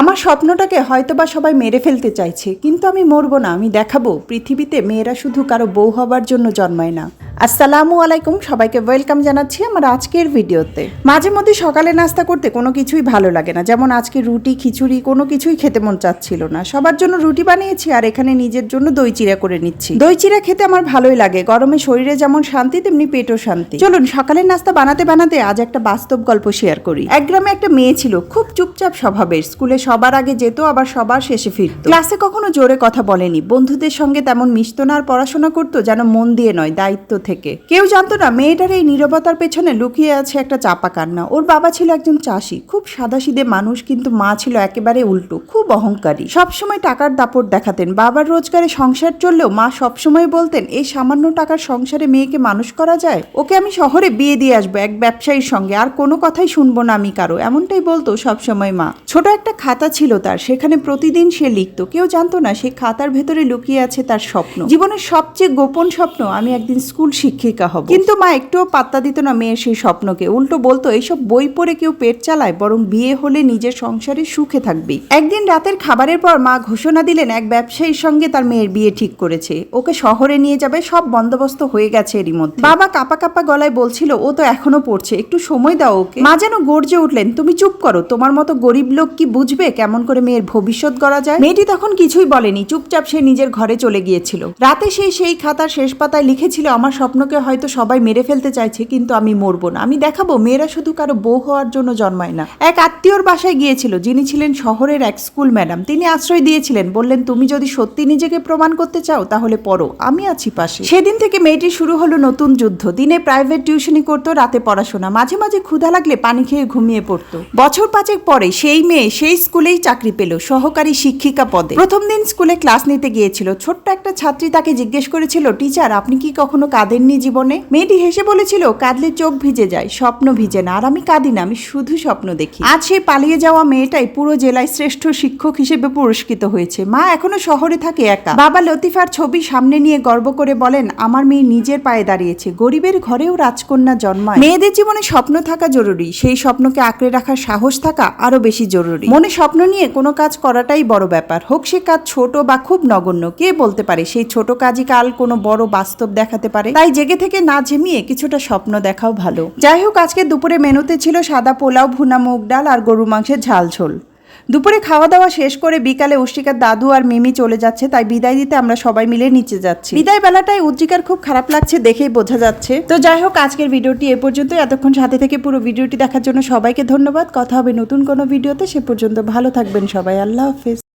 আমার স্বপ্নটাকে হয়তোবা সবাই মেরে ফেলতে চাইছে, কিন্তু আমি মরবো না, আমি দেখাবো, পৃথিবীতে মেয়েরা শুধু কারও বউ হবার জন্য জন্মায় না। আসসালামু আলাইকুম, সবাইকে ওয়েলকাম জানাচ্ছি আমার আজকের ভিডিওতে। মাঝে মধ্যে সকালে নাস্তা করতে কোনো কিছুই ভালো লাগে না, যেমন আজকে রুটি, খিচুড়ি, কোনো কিছুই খেতে মন চাচ্ছিল না। সবার জন্য রুটি বানিয়েছি আর এখানে নিজের জন্য দই চিরা করে নিচ্ছি। দই চিরা খেতে আমার ভালোই লাগে, গরমে শরীরে যেমন শান্তি, তেমনি পেটও শান্তি। চলুন সকালের নাস্তা বানাতে বানাতে আজ একটা বাস্তব গল্প শেয়ার করি। এক গ্রামে একটা মেয়ে ছিল, খুব চুপচাপ স্বভাবের, স্কুলে সবার আগে যেত, আবার সবার শেষে ফিরত। ক্লাসে কখনো জোরে কথা বলেনি, বন্ধুদের সঙ্গে তেমন মিশতো না আর পড়াশোনা করতো, যেন মন দিয়ে নয়, দায়িত্ব থেকে। কেউ জানতো না, মেয়েটার এই নীরবতার পেছনে লুকিয়ে আছে একটা চাপা কান্না। ওর বাবা ছিল একজন চাষি। খুব সাদাসিদে মানুষ, কিন্তু মা ছিল একেবারে উল্টো, খুব অহংকারী। সবসময় টাকার দাপট দেখাতেন। বাবার রোজগারে সংসার চললেও মা সবসময় বলতেন, এই সামান্য টাকার সংসারে মেয়েকে মানুষ করা যায়? ওকে আমি শহরে বিয়ে দিয়ে আসব, এক ব্যবসায়ীর সঙ্গে। আর কোনো কথাই শুনব না আমি কারও। এমনটাই বলতো সবসময় মা। ছোট একটা খাতা ছিল তার, সেখানে প্রতিদিন সে লিখতো। কেউ জানতো না সেই খাতার ভেতরে লুকিয়ে আছে তার স্বপ্ন। জীবনের সবচেয়ে গোপন স্বপ্ন, আমি একদিন স্কুল শিক্ষিকা হব। কিন্তু মা, একটুও পাত্তা দিত না মেয়ের সেই স্বপ্নকে। উল্টো বলতো, এইসব বই পড়ে কেউ পেট চালায়, বরং বিয়ে হলে নিজের সংসারে সুখে থাকবেই একদিন রাতের খাবারের পর মা ঘোষণা দিলেন, এক ব্যবসায়ীর সঙ্গে তার মেয়ের বিয়ে ঠিক করেছে। ওকে শহরে নিয়ে যাবে, সব বন্দোবস্ত হয়ে গেছে এরই মধ্যে। বাবা কাপা কাপা গলায় বলছিল, ও তো এখনও পড়ছে, একটু সময় দাও ওকে। মা যেন গর্জে উঠলেন, তুমি চুপ করো, তোমার মতো গরিব লোক কি বুঝবে কেমন করে মেয়ের ভবিষ্যৎ গড়া যায়? মেয়েটি তখন কিছুই বলেনি, চুপচাপ সে নিজের ঘরে চলে গিয়েছিল। রাতে সে সেই খাতার শেষ পাতায় লিখেছিল, আমার স্বপ্নকে হয়তো সবাই মেরে ফেলতে চাইছে, কিন্তু আমি মরবো না। আমি দেখাবো, মেয়েরা শুধু কারও বউ হওয়ার জন্য জন্মায় না। এক আত্মীয়র বাসায় গিয়েছিল, যিনি ছিলেন শহরের এক স্কুল ম্যাডাম। তিনি আশ্রয় দিয়েছিলেন, বললেন, তুমি যদি সত্যি নিজেকে প্রমাণ করতে চাও, তাহলে পড়ো, আমি আছি পাশে। সেদিন থেকে মেয়েটি শুরু হলো নতুন যুদ্ধ। দিনে প্রাইভেট টিউশনি করতো, রাতে পড়াশোনা। মাঝে মাঝে ক্ষুধা লাগলে পানি খেয়ে ঘুমিয়ে পড়তো। বছর পাঁচেক পরে সেই মেয়ে সেই স্কুলেই চাকরি পেল, সহকারী শিক্ষিকা পদে। প্রথম দিন স্কুলে ক্লাস নিতে গিয়েছিল। ছোট্ট একটা ছাত্রী তাকে জিজ্ঞেস করেছিল, টিচার, আপনি কি কখনো কাঁদেননি জীবনে। মেয়েটি হেসে বলেছিল, কাঁদলে চোখ ভিজে যায়, স্বপ্ন ভিজে না। আর আমি কাঁদি না, আমি শুধু স্বপ্ন দেখি। আজ সেই পালিয়ে যাওয়া মেয়েটাই পুরো জেলায় শ্রেষ্ঠ শিক্ষক হিসেবে পুরস্কৃত হয়েছে। মা এখনও শহরে থাকে একা। বাবা লতিফার ছবি সামনে নিয়ে গর্ব করে বলেন, আমার মেয়ে নিজের পায়ে দাঁড়িয়েছে, গরিবের ঘরেও রাজকন্যা জন্মায়। মেয়েদের জীবনে স্বপ্ন থাকা জরুরি, সেই স্বপ্নকে আঁকড়ে রাখার সাহস থাকা আরও বেশি জরুরি। মনে স্বপ্ন নিয়ে কোনো কাজ করাটাই বড় ব্যাপার। হোক সে কাজ ছোট বা খুব নগণ্য, কে বলতে পারে সেই ছোট কাজই কাল কোনো বড় বাস্তব দেখাতে পারে? তাই জেগে থেকে না ঝিমিয়ে কিছুটা স্বপ্ন দেখাও ভালো। যাই হোক আজকে দুপুরে মেনুতে ছিল সাদা পোলাও, ভুনা মুগ ডাল আর গরু মাংসের ঝাল ঝোল। দুপুরে খাওয়া দাওয়া শেষ করে বিকালে উষ্টিকার দাদু আর মিমি চলে যাচ্ছে, তাই বিদায় দিতে আমরা সবাই মিলে নিচে যাচ্ছি। বিদায় বেলাটায় উজ্জিকার খুব খারাপ লাগছে দেখেই বোঝা যাচ্ছে। তো যাই হোক আজকের ভিডিওটি এ পর্যন্ত এতক্ষণ সাথে থেকে পুরো ভিডিওটি দেখার জন্য সবাইকে ধন্যবাদ। কথা হবে নতুন কোনো ভিডিওতে, সে পর্যন্ত ভালো থাকবেন সবাই। আল্লাহ হাফেজ।